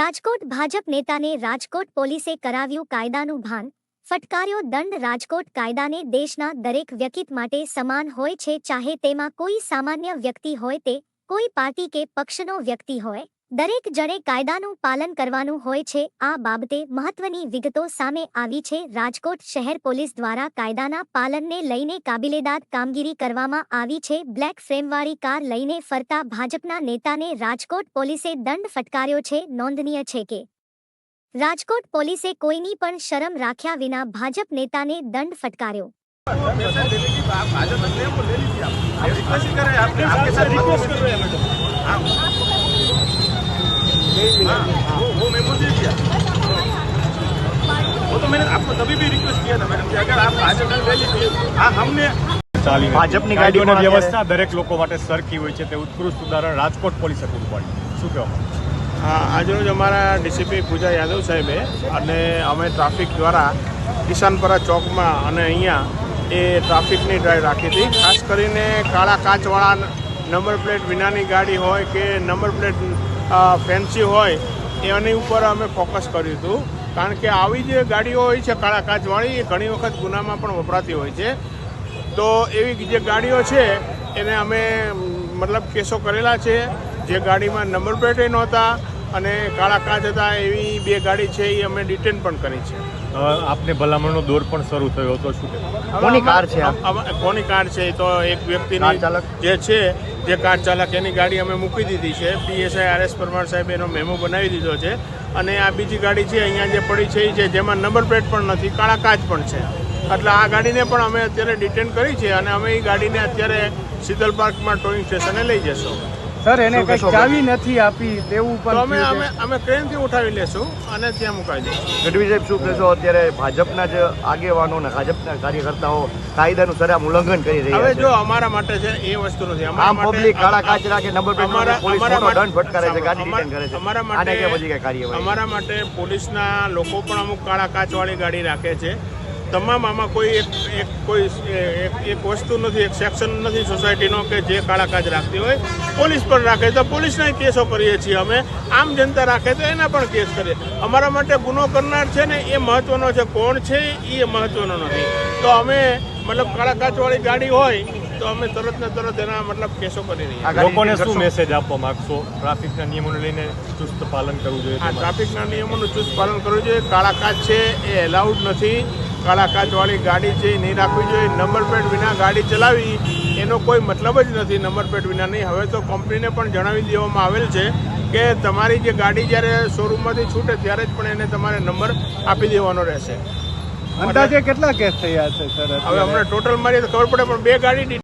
રાજકોટ ભાજપ નેતાને રાજકોટ પોલીસે કરાવ્યું કાયદાનું ભાન. ફટકાર્યો દંડ રાજકોટ કાયદાને દેશના દરેક વ્યક્તિ માટે સમાન હોય છે, ચાહે તેમાં કોઈ સામાન્ય વ્યક્તિ હોય તે, કોઈ પાર્ટી કે પક્ષનો વ્યક્તિ હોય. દરેક જણે કાયદાનું પાલન કરવાનું હોય છે. આ બાબતે મહત્વની વિગતો સામે આવી છે. રાજકોટ શહેર પોલીસ દ્વારા કાયદાના પાલનને લઈને કાબિલેદાદ કામગીરી કરવામાં આવી છે. બ્લેક ફ્રેમવાળી કાર લઈને ફરતા ભાજપના નેતાને રાજકોટ પોલીસે દંડ ફટકાર્યો છે. નોંધનીય છે કે રાજકોટ પોલીસે કોઈની પણ શરમ રાખ્યા વિના ભાજપ નેતાને દંડ ફટકાર્યો. आप वो ले लीजिए आप आप रिक्वेस्ट ही करें आपने आपके साथ रिक्वेस्ट कर रहे हैं मैडम हाँ हाँ, वो वो मेमो दे दिया वो तो मैंने आपको तभी भी रिक्वेस्ट किया था मैडम कि अगर आप भाजपा में ले लीजिए हाँ हमने ચાલી ભાજપની કાયદો અને ગાડીમાં અત્યારે- વ્યવસ્થા દરેક લોકો માટે સરખી હોય છે તે ઉત્કૃષ્ટ ઉદાહરણ રાજકોટ પોલીસે પૂરું પાડ્યું શું કહેવા હા આજરોજ અમારા ડીસીપી પૂજા યાદવ સાહેબે અને અમે ટ્રાફિક દ્વારા કિસાનપરા ચોકમાં અને અહીંયા એ ટ્રાફિકની ડ્રાઈવ રાખી હતી ખાસ કરીને કાળા કાચવાળા નંબર પ્લેટ વિનાની ગાડી હોય કે નંબર પ્લેટ ફેન્સી હોય, એની ઉપર અમે ફોકસ કર્યું હતું. કારણ કે આવી જે ગાડીઓ હોય છે, કાળા કાચવાળી, એ ઘણી વખત ગુનામાં પણ વપરાતી હોય છે. તો એવી જે ગાડીઓ છે, એને અમે, મતલબ કેસો કરેલા છે. જે ગાડીમાં નંબર પ્લેટે નહોતા અને કાળા કાચ હતા એવી બે ગાડી છે એ અમે ડિટેન પણ કરી છે. આપને ભલામણનો દોર પણ શરૂ થયો હતો શું કોની કાર છે કોની કાર છે એ તો એક વ્યક્તિની ચાલક? જે છે જે કાર ચાલક એની ગાડી અમે મૂકી દીધી છે. પીએસઆઈ આર એસ પરમાર સાહેબ એનો મેમો બનાવી દીધો છે. અને આ બીજી ગાડી છે અહીંયા જે પડી છે એ છે જેમાં નંબર પ્લેટ પણ નથી કાળા કાચ પણ છે. એટલે આ ગાડીને પણ અમે અત્યારે ડિટેન કરી છે અને અમે એ ગાડીને અત્યારે શીતલ પાર્કમાં ટોઈંગ સ્ટેશને લઈ જશું. સર એને કઈ ચાવી નથી આપી તેવું પણ અમે અમે અમે ટ્રેનથી ઉઠાવી લેશું અને ત્યાં મુકાઈ દઈશું ગઢવી સાહેબ શું કહેશો? અત્યારે ભાજપના જ આગેવાનો અને ભાજપના કાર્યકર્તાઓ કાયદાનું સરામ ઉલ્લંઘન કરી હવે જો અમારા માટે છે એ વસ્તુ નથી. અમારા આમ પબ્લિક કાળા કાચ કે નંબર પ્લેટ પોલીસ અમારા મોટો દંડ ફટકારે છે ગાડી અમારા- ડિટેન કરે છે. અમારા આને માટે કે પછી કઈ કાર્યવાહી અમારા માટે પોલીસના લોકો પણ અમુક કાળા કાચવાળી ગાડી રાખે છે. તમામ આમાં કોઈ એક એક કોઈ એક વસ્તુ નથી, એક સેક્શન નથી સોસાયટીનો કે જે કાળા કાચ રાખતી હોય. પોલીસ પણ રાખે તો પોલીસના કેસો કરીએ છીએ અમે. આમ જનતા રાખે તો એના પણ કેસ કરીએ. અમારા માટે ગુનો કરનાર છે ને એ મહત્વનો છે. કોણ છે એ મહત્વનો નથી. તો અમે મતલબ કાળા કાચવાળી ગાડી હોય તો અમે તરત ને તરત એના મતલબ કેસો કરી રહ્યા લોકોને શું મેસેજ આપવા માંગશો? ટ્રાફિકના નિયમોને લઈને ચુસ્ત પાલન કરવું જોઈએ હા. ટ્રાફિકના નિયમોનું ચુસ્ત પાલન કરવું જોઈએ. કાળા કાચ છે એ એલાઉડ નથી. કાળા કાચવાળી ગાડી છે એ નહીં રાખવી જોઈએ. નંબર પ્લેટ વિના ગાડી ચલાવી એનો કોઈ મતલબ જ નથી નંબર પ્લેટ વિના નહીં હવે તો કંપનીને પણ જણાવી દેવામાં આવેલ છે કે તમારી જે ગાડી જ્યારે શોરૂમમાંથી છૂટે ત્યારે જ પણ એને તમારે નંબર આપી દેવાનો રહેશે. અંદાજે કેટલા કેસ થયા છે સર? હવે અમને ટોટલ મારી તો ખબર પડે પણ બે ગાડી